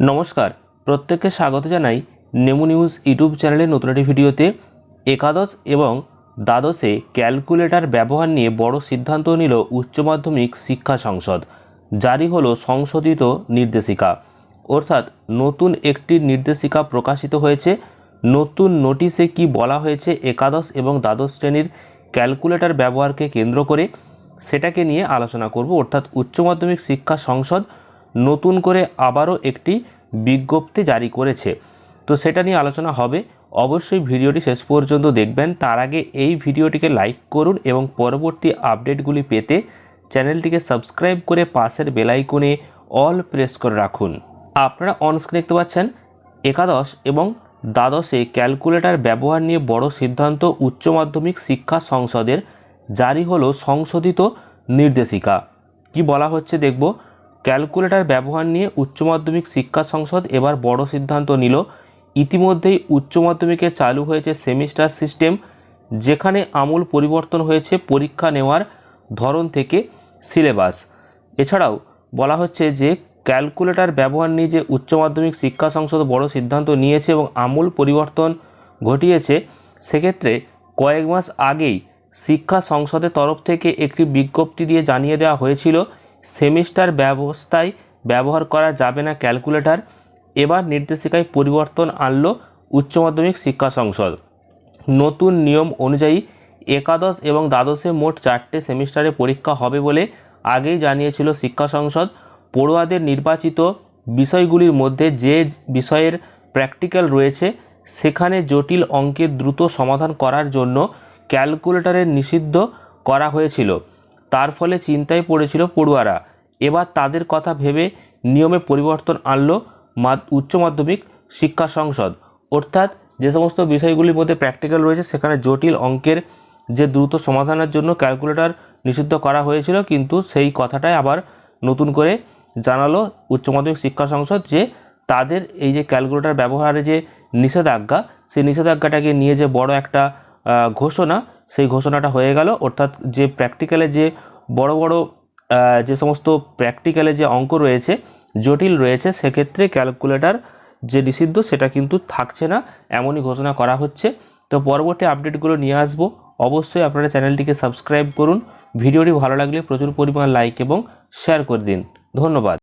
নমস্কার, প্রত্যেককে স্বাগত জানাই নেমু নিউজ ইউটিউব চ্যানেলের নতুন একটি ভিডিওতে। একাদশ এবং দ্বাদশে ক্যালকুলেটর ব্যবহার নিয়ে বড় সিদ্ধান্ত নিল উচ্চ মাধ্যমিক শিক্ষা সংসদ। জারি হলো সংশোধিত নির্দেশিকা। অর্থাৎ নতুন একটি নির্দেশিকা প্রকাশিত হয়েছে। নতুন নোটিশে কি বলা হয়েছে একাদশ এবং দ্বাদশ শ্রেণির ক্যালকুলেটর ব্যবহারকে কেন্দ্র করে, সেটাকে নিয়ে আলোচনা করব। অর্থাৎ উচ্চ মাধ্যমিক শিক্ষা সংসদ নতুন করে আবারও একটি বিজ্ঞপ্তি জারি করেছে। তো সেটা নিয়ে আলোচনা হবে। অবশ্যই ভিডিওটি শেষ পর্যন্ত দেখবেন। তার আগে এই ভিডিওটিকে লাইক করুন এবং পরবর্তী আপডেটগুলি পেতে চ্যানেলটিকে সাবস্ক্রাইব করে পাশের বেলাইকনে অল প্রেস করে রাখুন। আপনারা অনস্ক্রিন দেখতে পাচ্ছেন, একাদশ এবং দ্বাদশে ক্যালকুলেটর ব্যবহার নিয়ে বড় সিদ্ধান্ত উচ্চ মাধ্যমিক শিক্ষা সংসদের জারি হলো সংশোধিত নির্দেশিকা। কি বলা হচ্ছে দেখব? ক্যালকুলেটর ব্যবহার নিয়ে উচ্চ মাধ্যমিক শিক্ষা সংসদ এবার বড় সিদ্ধান্ত নিল। ইতিমধ্যেই উচ্চ মাধ্যমিকে চালু হয়েছে সেমিস্টার সিস্টেম, যেখানে আমূল পরিবর্তন হয়েছে পরীক্ষা নেওয়ার ধরন থেকে সিলেবাস। এছাড়াও বলা হচ্ছে যে, ক্যালকুলেটার ব্যবহার নিয়ে যে উচ্চ মাধ্যমিক শিক্ষা সংসদ বড় সিদ্ধান্ত নিয়েছে এবং আমূল পরিবর্তন ঘটিয়েছে, সেক্ষেত্রে কয়েক মাস আগেই শিক্ষা সংসদের তরফ থেকে একটি বিজ্ঞপ্তি দিয়ে জানিয়ে দেওয়া হয়েছিল সেমিস্টার ব্যবস্থায় ব্যবহার করা যাবে না ক্যালকুলেটর। এবার নির্দেশিকায় পরিবর্তন আনলো উচ্চ মাধ্যমিক শিক্ষা সংসদ। নতুন নিয়ম অনুযায়ী একাদশ এবং দ্বাদশে মোট চারটে সেমিস্টারে পরীক্ষা হবে বলে আগেই জানিয়েছিল শিক্ষা সংসদ। পড়ুয়াদের নির্বাচিত বিষয়গুলির মধ্যে যে বিষয়ের প্র্যাকটিক্যাল রয়েছে, সেখানে জটিল অঙ্কের দ্রুত সমাধান করার জন্য ক্যালকুলেটরের নিষিদ্ধ করা হয়েছিল। তার ফলে চিন্তায় পড়েছিল পড়ুয়ারা। এবার তাদের কথা ভেবে নিয়মে পরিবর্তন আনলো উচ্চ মাধ্যমিক শিক্ষা সংসদ। অর্থাৎ যে সমস্ত বিষয়গুলির মধ্যে প্র্যাকটিক্যাল রয়েছে, সেখানে জটিল অঙ্কের যে দ্রুত সমাধানের জন্য ক্যালকুলেটর নিষিদ্ধ করা হয়েছিল, কিন্তু সেই কথাটাই আবার নতুন করে জানালো উচ্চ মাধ্যমিক শিক্ষা সংসদ যে তাদের এই যে ক্যালকুলেটর ব্যবহারে যে নিষেধাজ্ঞা, সেই নিষেধাজ্ঞাটাকে নিয়ে যে বড় একটা ঘোষণা সেই ঘোষণাটা হয়ে গেল। অর্থাৎ যে প্র্যাকটিক্যালে যে বড় বড় যে সমস্ত প্র্যাকটিক্যালে যে অঙ্ক রয়েছে, জটিল রয়েছে, সেক্ষেত্রে ক্যালকুলেটর যে নিষিদ্ধ, সেটা কিন্তু থাকছে না। এমনই ঘোষণা করা হচ্ছে। তো পরবর্তী আপডেটগুলো নিয়ে আসব। অবশ্যই আপনারা চ্যানেলটিকে সাবস্ক্রাইব করুন। ভিডিওটি ভালো লাগলে প্রচুর পরিমাণ লাইক এবং শেয়ার করে দিন। ধন্যবাদ।